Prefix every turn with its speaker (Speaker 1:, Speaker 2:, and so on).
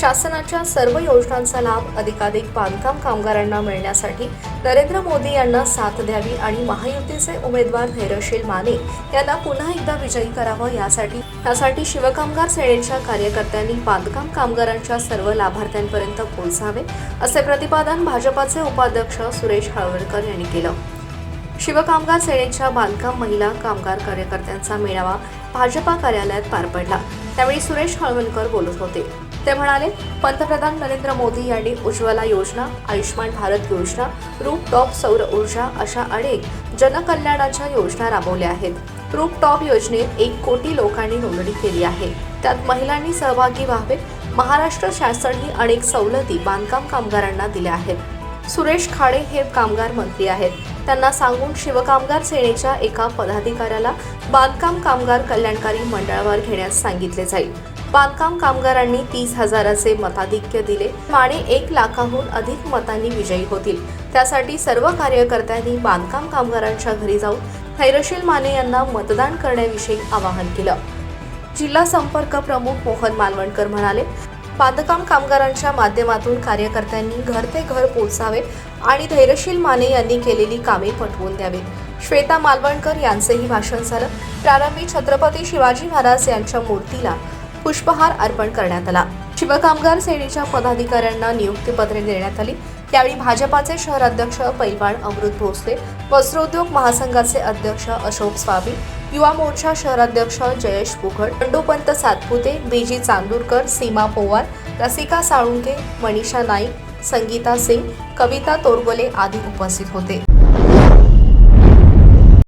Speaker 1: शासनाच्या सर्व योजनांचा लाभ अधिकाधिक बांधकाम कामगारांना मिळण्यासाठी नरेंद्र मोदी यांना साथ द्यावी आणि महायुतीचे उमेदवार धैर्यशील माने यांना पुन्हा एकदा विजयी करावं यासाठी यासाठी शिवकामगार सेनेच्या कार्यकर्त्यांनी बांधकाम कामगारांच्या सर्व लाभार्थ्यांपर्यंत पोहोचावे असे प्रतिपादन भाजपाचे उपाध्यक्ष सुरेश हळवणकर यांनी केलं. शिवकामगार सेनेच्या बांधकाम महिला कामगार कार्यकर्त्यांचा मेळावा भाजपा कार्यालयात पार पडला. त्यावेळी सुरेश हळवणकर बोलत होते. ते म्हणाले पंतप्रधान नरेंद्र मोदी यांनी उज्ज्वला योजना आयुष्यमान भारत योजना रूपटॉप सौर ऊर्जा अशा अनेक जनकल्याणाच्या योजना राबवल्या आहेत. रूपटॉप योजनेत एक कोटी लोकांनी नोंदणी केली आहे. त्यात महिलांनी सहभागी व्हावे महाराष्ट्र शासनही अनेक सवलती बांधकाम कामगारांना दिल्या आहेत. सुरेश खाडे हे कामगार मंत्री आहेत. त्यांना सांगून शिवकामगार सेनेच्या एका पदाधिकाऱ्याला बांधकाम कामगार कल्याणकारी मंडळावर घेण्यास सांगितले जाईल. बांधकाम कामगारांनी तीस हजाराचे मताधिक्य दिले. माने एक लाखाहून अधिक मतांनी विजयी होतील. त्यासाठी सर्व कार्यकर्त्यांनी बांधकाम कामगारांच्या घरी जाऊन धैर्यशील माने यांना मतदान करण्याविषयी आवाहन केलं. जिल्हा संपर्क प्रमुख मोहन मालवणकर म्हणाले बांधकाम कामगारांच्या माध्यमातून कार्यकर्त्यांनी घर ते घर पोहोचावे आणि धैर्यशील माने यांनी केलेली कामे पटवून द्यावीत. श्वेता मालवणकर यांचेही भाषण झालं. प्रारंभी छत्रपती शिवाजी महाराज यांच्या मूर्तीला पुष्पहार अर्पण करण्यात आला. शिवकामगार सेनेच्या पदाधिकाऱ्यांना नियुक्तीपत्रे देण्यात आली. यावेळी भाजपाचे शहराध्यक्ष पैलवान अमृत भोसले वस्त्रोद्योग महासंघाचे अध्यक्ष अशोक स्वामी युवा मोर्चा शहराध्यक्ष जयेश बुघड बंडोपंत सातपुते बीजी चांदूरकर सीमा पोवार रसिका साळुंके मनीषा नाईक संगीता सिंग कविता तोरगोले आदी उपस्थित होते.